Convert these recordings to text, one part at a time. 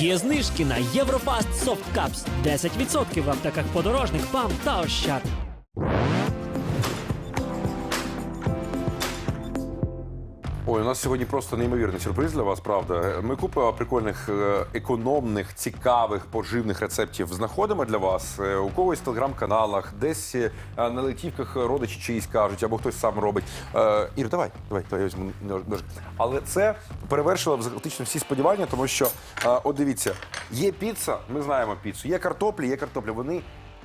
Є знижки на Єврофаст Cups 10% в аптеках подорожник, ПАМ та Ощад. Ой, у нас сьогодні просто неймовірний сюрприз для вас, правда. Ми купу прикольних, е, економних, цікавих, поживних рецептів знаходимо для вас. Е, У когось в телеграм-каналах, десь е, на летівках родичі чиїсь кажуть, або хтось сам робить. Е, Ір, давай, давай, давай я візьму. Але це перевершило фактично всі сподівання, тому що, е, от дивіться, є піца, ми знаємо піцу, є картоплі, є картопля. Вони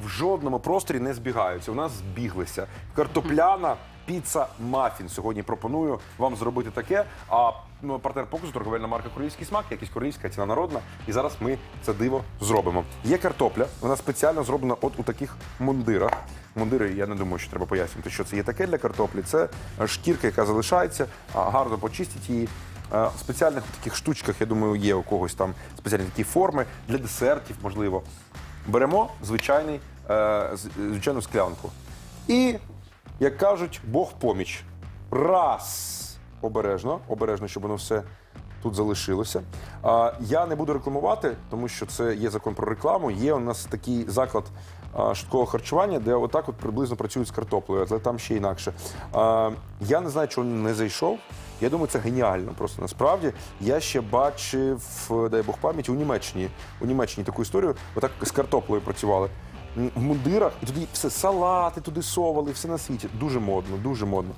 в жодному просторі не збігаються. У нас збіглися. Картопляна піца мафін. Сьогодні пропоную вам зробити таке. А ну, партнер показу торговельна марка Королівський смак, якісь королівська ціна народна. І зараз ми це диво зробимо. Є картопля, вона спеціально зроблена от у таких мундирах. Мундири, я не думаю, що треба пояснювати, що це є таке для картоплі. Це шкірка, яка залишається, гарно почистіть її. В спеціальних таких штучках, я думаю, є у когось там спеціальні такі форми для десертів, можливо. Беремо звичайний, е, звичайну склянку. І, як кажуть, Бог поміч. Раз. Обережно, обережно, щоб воно все тут залишилося. А, я не буду рекламувати, тому що це є закон про рекламу. Є у нас такий заклад а, швидкого харчування, де отак от приблизно працюють з картоплею, але там ще інакше. А, я не знаю, чого не зайшов. Я думаю, це геніально. Просто насправді я ще бачив, дай Бог пам'яті, у Німеччині. У Німеччині таку історію. Отак з картоплею працювали. В мундирах, і туди все салати, туди совали, все на світі. Дуже модно, дуже модно.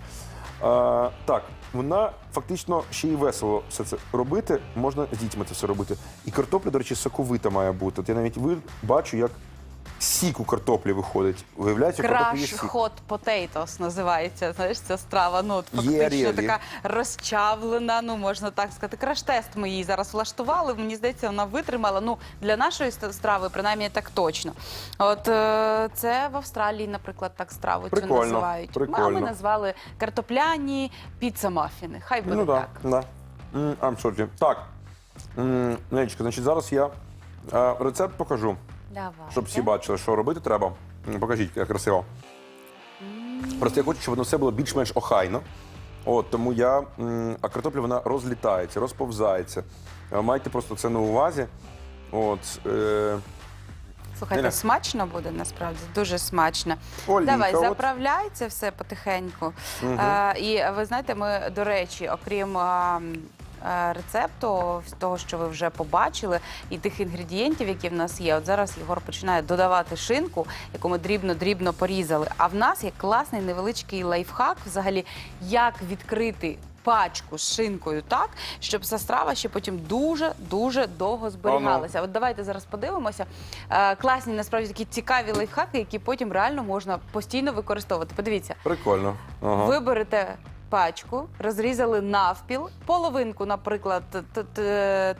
А, так, вона фактично ще й весело все це робити. Можна з дітьми це все робити. І картопля, до речі, соковита має бути. От я навіть ви- бачу, як сік у картоплі виходить. Уявляєте, у картоплі є Краш сік. hot potatoes називається. Знаєш, ця страва. Ну от Є фактично така розчавлена. Ну можна так сказати. Краш-тест ми її зараз влаштували. Мені здається, вона витримала. Ну для нашої ст- страви, принаймні, так точно. От е, це в Австралії, наприклад, так страву цю називають. прикольно. А ми назвали картопляні піца-мафіни. Хай буде Ну так. так, да. М, I'm sorry. Так, М, значить, зараз я е, рецепт покажу, Давай. щоб всі бачили, що робити треба. Покажіть, як красиво. Просто я хочу, щоб воно все було більш-менш охайно. От, тому я. м, А картопля вона розлітається, розповзається. Е, Майте просто це на увазі. От, е, Слухайте, Неля. смачно буде насправді дуже смачно. Олійка, Давай, от. заправляй це все потихеньку. Е, і ви знаєте, ми, до речі, окрім. м, е, Рецепту з того, що ви вже побачили, і тих інгредієнтів, які в нас є. От зараз Єгор починає додавати шинку, яку ми дрібно-дрібно порізали. А в нас є класний невеличкий лайфхак, взагалі, як відкрити пачку з шинкою так, щоб ця страва ще потім дуже дуже довго зберігалася. От давайте зараз подивимося. Е, класні насправді такі цікаві лайфхаки, які потім реально можна постійно використовувати. Подивіться, прикольно. Ага. ви берете пачку, розрізали навпіл, половинку, наприклад,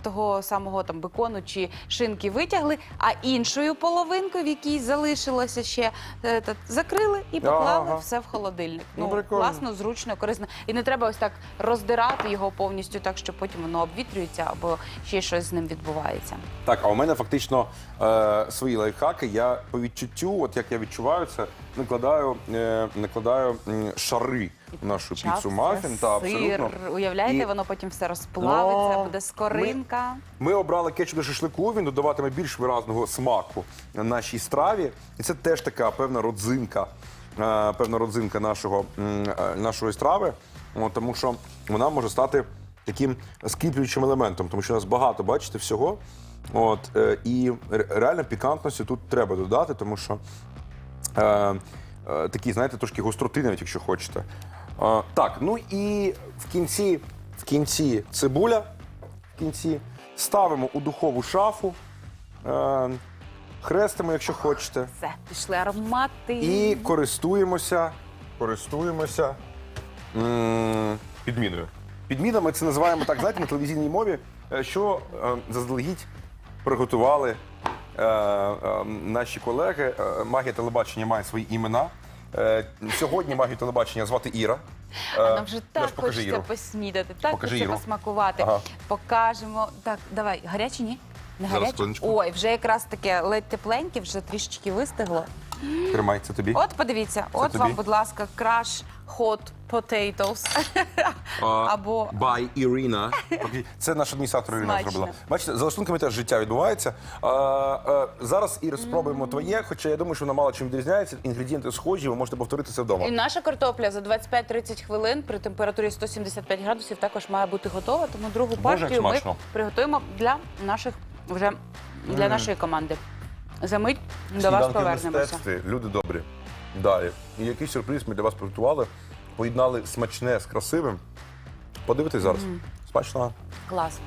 того самого там бекону чи шинки витягли, а іншою половинкою, в якій залишилося ще, е, закрили і поклали Ага. все в холодильник. Ну, прикольно. класно, зручно, корисно. І не треба ось так роздирати його повністю, так що потім воно обвітрюється або ще щось з ним відбувається. Так, а у мене фактично е, свої лайфхаки. Я по відчуттю, от як я відчуваю це, накладаю, е, накладаю м, шари нашу Чав, піцу мафін. Та, сир, абсолютно. уявляєте, І- воно потім все розплавиться, буде скоринка. Ми обрали кетчуп до шашлику, він додаватиме більш виразного смаку нашій страві. І це теж така певна родзинка, е, певна родзинка нашого, м, е, нашої страви, тому що вона може стати таким скріплюючим елементом, тому що у нас багато, бачите, всього. От, е, і ре- реально пікантності тут треба додати, тому що е, е, такі, знаєте, трошки гостроти, навіть якщо хочете. Е, так, ну і в кінці, в кінці цибуля. В кінці ставимо у духову шафу, е, хрестимо, якщо хочете, Все, пішли аромати. і користуємося, користуємося м, підміною. Підміна ми це називаємо так, знаєте, на телевізійній мові, е, що е, заздалегідь приготували е, е, наші колеги. Е, Магія телебачення має свої імена. Е, Сьогодні магію телебачення звати Іра. А нам вже так Леш, покажи хочеться Іру. поснідати, так Покажи хочеться Іру. посмакувати. Ага. Покажемо. Так, давай, гарячі ні? Не Зараз гаряче? хвилиночку. Ой, вже якраз таке ледь тепленьке, вже трішечки вистигло. Тримай, це тобі. От подивіться, от тобі? вам, будь ласка, краш hot potatoes. А, Або By Irina. Окей. Це наш адміністратор Ірина Смачно. зробила. Бачите, за лаштунками теж життя відбувається. А, а, зараз Ір, спробуємо твоє, хоча я думаю, що вона мало чим відрізняється. Інгредієнти схожі, ви можете повторити це вдома. І наша картопля за 25-30 хвилин при температурі 175 градусів також має бути готова. Тому другу Боже, як партію ми смачно. приготуємо для наших вже для нашої команди. За мить до вас Сніданки в повернемося. мистецтві, люди добрі. Далі. І який сюрприз ми для вас приготували. Поєднали смачне з красивим. Подивитись зараз. Смачного. Клас.